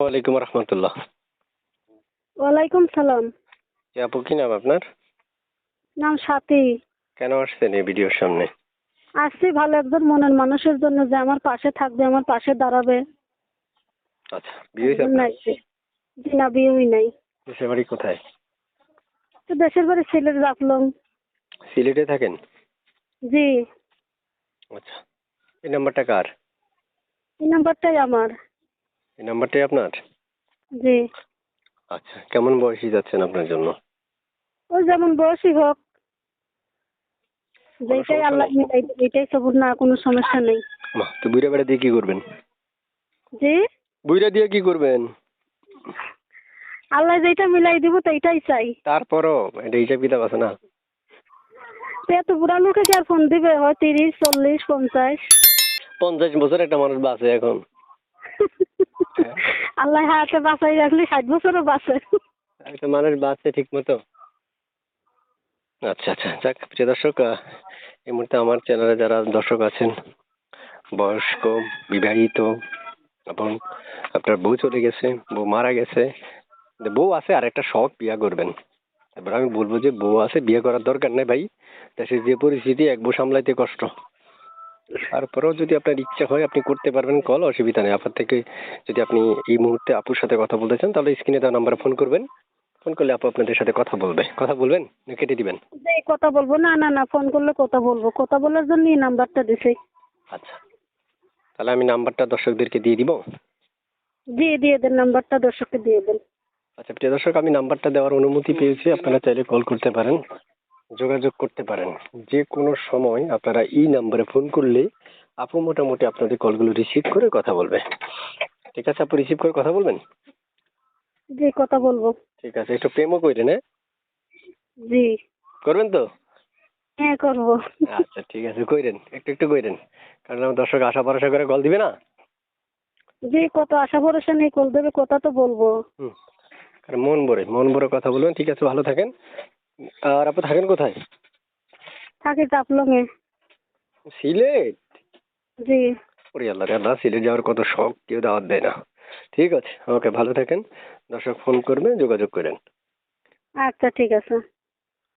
ওয়ালাইকুম রহমতুল্লাহ। ওয়ালাইকুম সালাম। জি আপু কি নাম আপনার? নাম সাথী। কেন আসছেন এই ভিডিওর সামনে? আসছি ভালো একজন মনের মানুষের জন্য যে আমার পাশে থাকবে আমার পাশে দাঁড়াবে। আচ্ছা বিয়ে হয়েছে এজন্য আপনার? জি না বিয়েই নাই। দেশের বাড়ি কোথায়? তো দেশের বাড়ি সিলেট রাখলাম সিলেটে থাকেন? জি। আচ্ছা এই নাম্বারটা কার? এই নাম্বারটাই আমার। এই নাম্বারটাই আপনার? জি। আচ্ছা কেমন বয়সী যাচ্ছেন আপনার জন্য? ওই যেমন বয়সী হোক। যেটাই আল্লাহ এটাই সবুর না কোনো সমস্যা নেই। মা তো বুড়া বেড়া দিয়ে কি করবেন? জি? বুড়া দিয়ে কি করবেন? আল্লাহ যেটা মিলাই দিব তো এটাই চাই। তারপরও এটা হিসাব কিতাব আছে না? তো এত বুড়া লোকে কি আর ফোন দিবে? হয় তিরিশ চল্লিশ পঞ্চাশ? পঞ্চাশ বছর একটা মানুষ বাঁচে এখন। আল্লাহ হাতে বাঁচাই রাখলে ষাট বছরও বাঁচে। একটা মানুষ বাঁচছে ঠিক মতো। আচ্ছা আচ্ছা যাক, প্রিয় দর্শক এই মুহূর্তে আমার চ্যানেলে যারা দর্শক আছেন, বয়স্ক, বিবাহিত, এবং আপনার বউ চলে গেছে, বউ মারা গেছে বউ আছে আর একটা শখ, বিয়া করবেন। এবার আমি বলব যে বউ আছে, বিয়ে করার দরকার নেই ভাই। দেশের যে পরিস্থিতি, এক বউ সামলাইতে কষ্ট। তারপরেও যদি আপনার ইচ্ছা হয় আপনি করতে পারবেন কল অসুবিধা নেই। আপনার থেকে যদি আপনি এই মুহূর্তে আপুর সাথে কথা বলতে চান তাহলে স্ক্রিনে দেওয়া নাম্বারে ফোন করবেন। ফোন করলে আপু আপনাদের সাথে কথা বলবে। কথা বলবেন? না কেটে দিবেন? কথা বলব। না না না ফোন করলে কথা বলব। কথা বলার জন্য এই নাম্বারটা দিছে। আচ্ছা। তাহলে আমি নাম্বারটা দর্শকদেরকে দিয়ে দিব? দিয়ে দিয়ে দেন নাম্বারটা দর্শককে দিয়ে দেন। আচ্ছা প্রিয় দর্শক আমি নাম্বারটা দেওয়ার অনুমতি পেয়েছি। আপনারা চাইলে কল করতে পারেন। যোগাযোগ করতে পারেন। যে কোনো সময় আপনারা এই নাম্বারে ফোন করলে আপু মোটামুটি আপনাদের কলগুলো রিসিভ করে কথা বলবে। ঠিক আছে আপু রিসিভ করে কথা বলবেন? জি কথা বলব। ঠিক আছে একটু প্রেমও করেন হ্যাঁ? জি। করবেন তো? হ্যাঁ করব। আচ্ছা ঠিক আছে কইরেন একটু একটু কইরেন। কারণ আমার দর্শক আশা ভরসা করে কল দিবে না? জি কত আশা ভরসা নেই কল দেবে কথা তো বলব। হুম কারণ মন ভরে মন ভরে কথা বলবেন। ঠিক আছে ভালো থাকেন। আর আপনি থাকেন কোথায়? থাকি টাপলং এ সিলেট? জি। ওরে আল্লাহ রে আল্লাহ সিলেট যাওয়ার কত শখ কেউ দাওয়াত দেয় না। ঠিক আছে ওকে ভালো থাকেন। দর্শক ফোন করবে যোগাযোগ করেন। আচ্ছা ঠিক আছে।